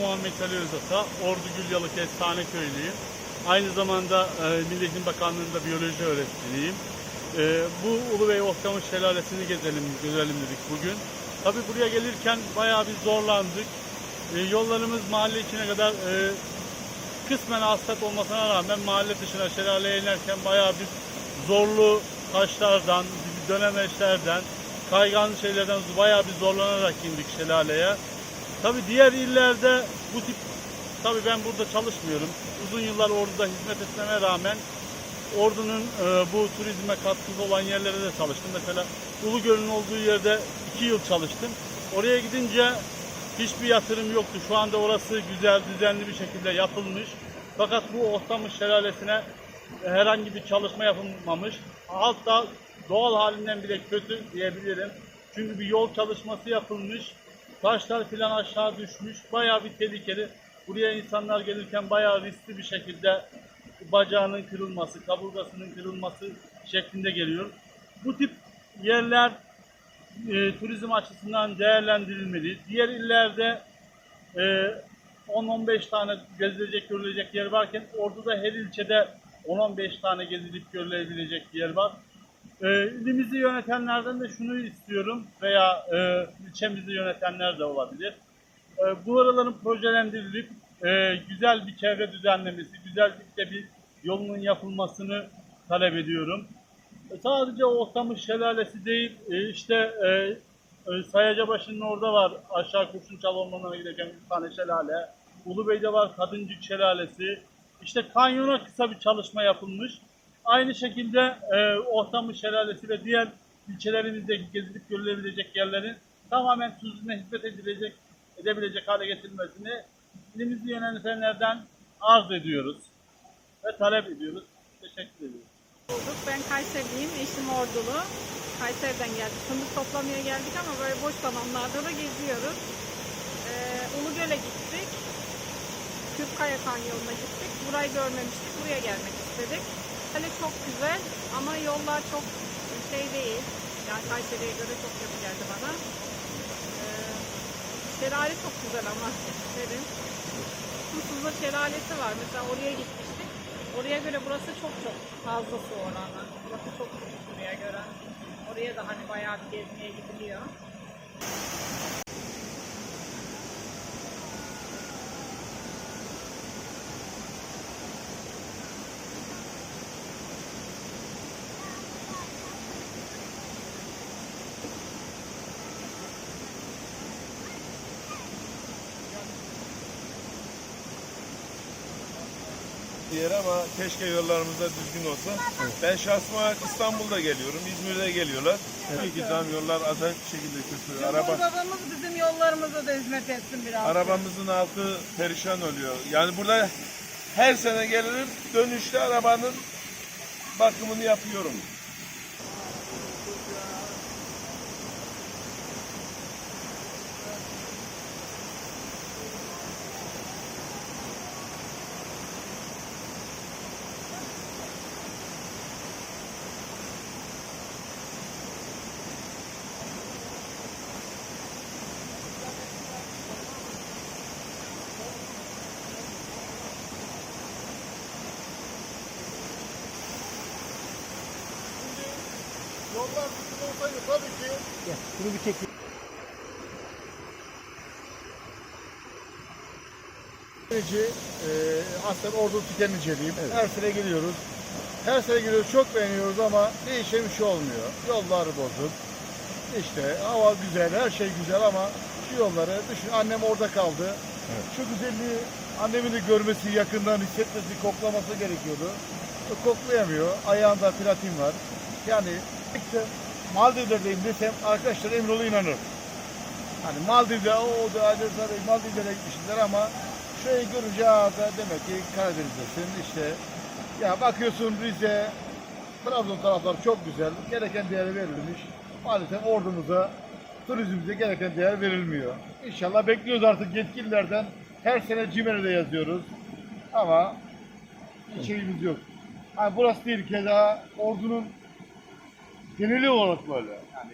Muhammed Ali Özata, Ordu Gülyalı Kestane Köylüyüm. Aynı zamanda e, Milli Eğitim Bakanlığı'nda biyoloji öğretmeniyim. E, bu Ulubey Okyamış Şelalesi'ni gezelim, görelim dedik bugün. Tabi buraya gelirken bayağı bir zorlandık. E, yollarımız mahalle içine kadar e, kısmen asfalt olmasına rağmen mahalle dışına şelaleye inerken bayağı bir zorlu taşlardan, dönemeçlerden, kaygan şeylerden bayağı bir zorlanarak indik şelaleye. Tabi diğer illerde bu tip, tabi ben burada çalışmıyorum. Uzun yıllar Ordu'da hizmet etmeme rağmen Ordu'nun e, bu turizme katkısı olan yerlere de çalıştım. Mesela Ulugöl'ün olduğu yerde iki yıl çalıştım. Oraya gidince hiçbir yatırım yoktu. Şu anda orası güzel, düzenli bir şekilde yapılmış. Fakat bu Ohtamış Şelalesi'ne herhangi bir çalışma yapılmamış. Hatta doğal halinden bile kötü diyebilirim. Çünkü bir yol çalışması yapılmış. Taşlar filan aşağı düşmüş. Bayağı bir tehlikeli. Buraya insanlar gelirken bayağı riskli bir şekilde bacağının kırılması, kaburgasının kırılması şeklinde geliyor. Bu tip yerler e, turizm açısından değerlendirilmeli. Diğer illerde e, 10-15 tane gezilecek, görülecek yer varken Ordu'da her ilçede 10-15 tane gezilip görülebilecek yer var. E, ilimizi yönetenlerden de şunu istiyorum veya e, ilçemizi yönetenler de olabilir. E, bu araların projelendirilip e, güzel bir çevre düzenlemesi, güzel bir, yolunun yapılmasını talep ediyorum. E, sadece Ohtamış Şelalesi değil, e, işte e, e, Sayacabaşı'nın orada var aşağı Kurşunçal Ormanı'na gideceğim bir tane şelale. Ulubey'de var Kadıncık Şelalesi. İşte kanyona kısa bir çalışma yapılmış. Aynı şekilde e, Ohtamış Şelalesi ve diğer ilçelerimizdeki gezilip görülebilecek yerlerin tamamen turizme hizmet edilecek, edebilecek hale getirilmesini ilimizi yönetenlerden arz ediyoruz ve talep ediyoruz. Teşekkür ediyoruz. bulduk. Ben Kayseriliyim, eşim Ordulu. Kayseri'den geldik. Fındık toplamaya geldik ama böyle boş zamanlarda da geziyoruz. Ee, Ulugöl'e gittik. Kürkkaya Kanyonu'na gittik. Burayı görmemiştik. Buraya gelmek istedik. Kale çok güzel ama yollar çok şey değil. Yani Kayseri'ye göre çok kötü geldi bana. Ee, şelale çok güzel ama derin. Susuzlu şelalesi var. Mesela oraya gitmiştik. Oraya göre burası çok çok fazla su oranı. Burası çok küçük buraya göre. Oraya da hani bayağı bir gezmeye gidiliyor. Yer ama keşke yollarımız da düzgün olsa. Ben şahsım olarak İstanbul'da geliyorum, İzmir'de geliyorlar. Tabii ki tam yollar bir şekilde kötü. Araba, Cumhurbaşkanımız bizim yollarımıza da hizmet etsin biraz. arabamızın altı perişan oluyor. Yani burada her sene gelirim, dönüşte arabanın bakımını yapıyorum. Yollar düzgün olsaydı tabii ki Tüketici, e, aslen ordu tüketiciliyim. Her sene geliyoruz. Her sene geliyoruz, çok beğeniyoruz ama değişen bir şey olmuyor. Yollar bozuk. İşte hava güzel, her şey güzel ama şu yolları düşün. Annem orada kaldı. Şu güzelliği annemin de görmesi, yakından hissetmesi, koklaması gerekiyordu. E, Koklayamıyor. Ayağında platin var. Yani işte Maldivler'deyim desem arkadaşlar emin olun inanır. Hani Maldiv'de o da Adresler Maldivlere gitmişler ama şurayı görünce da demek ki Karadeniz'desin işte. Ya bakıyorsun Rize, Trabzon tarafları çok güzel. Gereken değer verilmiş. Maalesef ordumuza, turizmimize gereken değer verilmiyor. İnşallah bekliyoruz artık yetkililerden. Her sene CİMER'de yazıyoruz. Ama bir şeyimiz yok. Ha, burası değil keza ordunun geneli olarak böyle. Yani